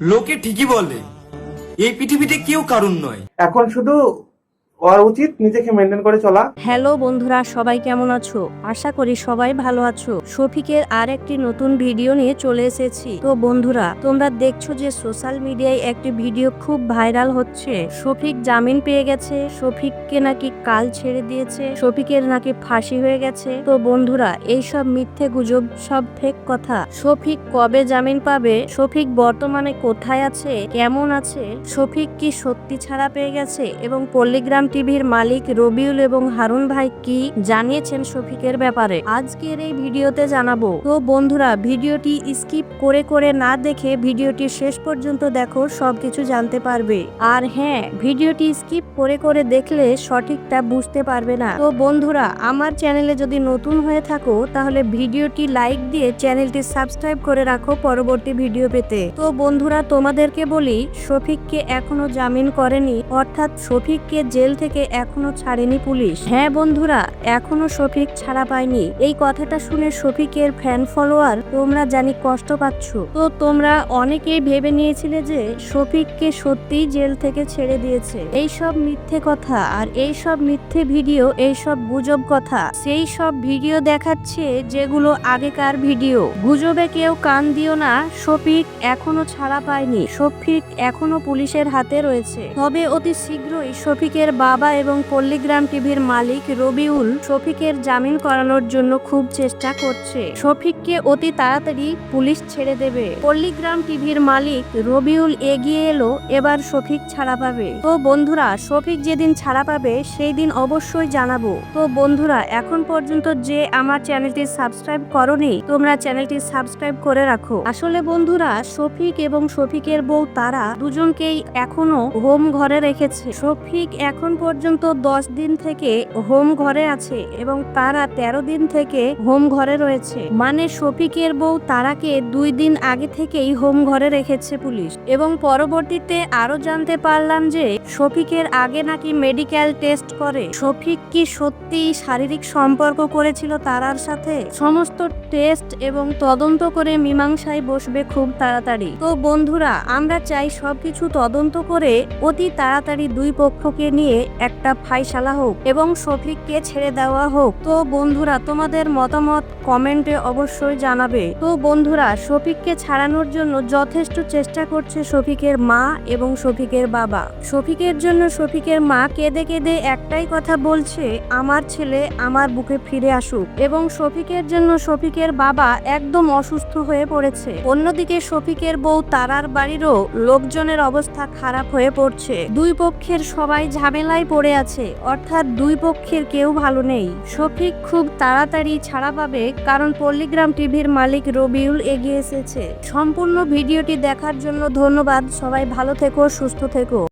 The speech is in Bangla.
লোকে ঠিকই বলে এই পৃথিবীতে কেউ কারণ নয়। এখন শুধু হওয়া উচিত, নিজেকে মেনটেন করে চলা। হ্যালো বন্ধুরা, সবাই কেমন আছো? আশা করি সবাই ভালো আছো। শফিকের আর একটি নতুন ভিডিও নিয়ে চলে এসেছি। তো বন্ধুরা, তোমরা দেখছ যে সোশ্যাল মিডিয়ায় একটি ভিডিও খুব ভাইরাল হচ্ছে। শফিক জামিন পেয়ে গেছে। শফিককে নাকি কাল ছেড়ে দিয়েছে। শফিকের নাকি ফাঁসি হয়ে গেছে। তো বন্ধুরা এই সব মিথ্যে গুজব, সব ফেক কথা। শফিক কবে জামিন পাবে? শফিক বর্তমানে কোথায় আছে? কেমন আছে? শফিক কি সত্যি ছাড়া পেয়ে গেছে? এবং পল্লীগ্রাম টিভির মালিক রবিউল এবং হারুন ভাই কি জানিয়েছেন শফিকের ব্যাপারে? আজকের এই ভিডিওতে জানাব। তো বন্ধুরা, ভিডিওটি স্কিপ করে করে না দেখে ভিডিওটি শেষ পর্যন্ত দেখো, সবকিছু জানতে পারবে। আর হ্যাঁ ভিডিওটি স্কিপ করে করে দেখলে সঠিকটা বুঝতে পারবে না। তো বন্ধুরা, আমার চ্যানেলে যদি নতুন হয়ে থাকো, তাহলে ভিডিওটি লাইক দিয়ে চ্যানেলটি সাবস্ক্রাইব করে রাখো পরবর্তী ভিডিও পেতে। তো বন্ধুরা, তোমাদেরকে বলি, শফিককে এখনও জামিন করেনি, অর্থাৎ শফিককে জেল থেকে এখনও ছাড়েনি পুলিশ। হ্যাঁ বন্ধুরা, এখনও শফিক ছাড়া পায়নি। এই কথাটা শুনে শফিকের ফ্যান ফলোয়ার তোমরা জানি কষ্ট পাচ্ছ। তো তোমরা অনেকেই ভেবে নিয়েছিলে যে শফিককে সত্যিই জেল থেকে ছেড়ে দিয়েছে। এই সব মিথ্যে কথা আর এই সব মিথ্যে ভিডিও, এই সব গুজব কথা, সেই সব ভিডিও দেখাচ্ছে যেগুলো আগেকার ভিডিও। গুজবে কেউ কান দিও না, শফিক এখনও ছাড়া পায়নি। শফিক এখনও পুলিশের হাতে রয়েছে। তবে অতি শীঘ্রই শফিকের বাবা এবং পল্লীগ্রাম টিভির মালিক রবিউল শফিকের জামিন করানোর জন্য খুব চেষ্টা করছে। শফিককে অতি তাড়াতাড়ি পুলিশ ছেড়ে দেবে। পল্লীগ্রাম টিভির মালিক রবিউল এগিয়ে এলো, এবার শফিক ছাড়া পাবে। তো বন্ধুরা, শফিক যেদিন ছাড়া পাবে, সেই দিন অবশ্যই জানাব। তো বন্ধুরা, এখন পর্যন্ত যে আমার চ্যানেলটি সাবস্ক্রাইব করনি, তোমরা চ্যানেলটি সাবস্ক্রাইব করে রাখো। আসলে বন্ধুরা, শফিক এবং শফিকের বউ তারা দুজনকেই এখনও হোম ঘরে রেখেছে। শফিক এখন পর্যন্ত দশ দিন থেকে হোম ঘরে আছে এবং তারা তেরো দিন থেকে হোম ঘরে রয়েছে। মানে শফিকের বউ তারাকে দুই দিন আগে থেকেই হোম ঘরে রেখেছে পুলিশ। এবং পরবর্তীতে আরও জানতে পারলাম যে শফিকের আগে নাকি মেডিকেল টেস্ট করে। শফিক কি সত্যি শারীরিক সম্পর্ক করেছিল তারার সাথে? সমস্ত টেস্ট এবং তদন্ত করে মীমাংসায় বসবে খুব তাড়াতাড়ি। তো বন্ধুরা, আমরা চাই সবকিছু তদন্ত করে অতি তাড়াতাড়ি দুই পক্ষকে নিয়ে একটা ফাইসালা হোক এবং শফিককে ছেড়ে দেওয়া হোক। তো বন্ধুরা, তোমাদের মতামত কমেন্টে অবশ্যই জানাবে। তো বন্ধুরা শফিককে ছাড়ানোর জন্য যথেষ্ট চেষ্টা করছে শফিকের মা এবং শফিকের বাবা। শফিকের জন্য শফিকের মা কেঁদে কেঁদে একটাই কথা বলছে, আমার ছেলে আমার বুকে ফিরে আসুক। এবং শফিকের জন্য শফিকের বাবা একদম অসুস্থ হয়ে পড়েছে। অন্যদিকে শফিকের বউ তারার বাড়িরও লোকজনের অবস্থা খারাপ হয়ে পড়ছে। দুই পক্ষের সবাই ঝামেলায় পড়ে আছে। অর্থাৎ দুই পক্ষের কেউ ভালো নেই। শফিক খুব তাড়াতাড়ি ছাড়া পাবে, কারণ পল্লিগ্রাম টিভির মালিক রবিউল এগিয়ে এসেছে। সম্পূর্ণ ভিডিওটি দেখার জন্য ধন্যবাদ। সবাই ভালো থেকো, সুস্থ থেকো।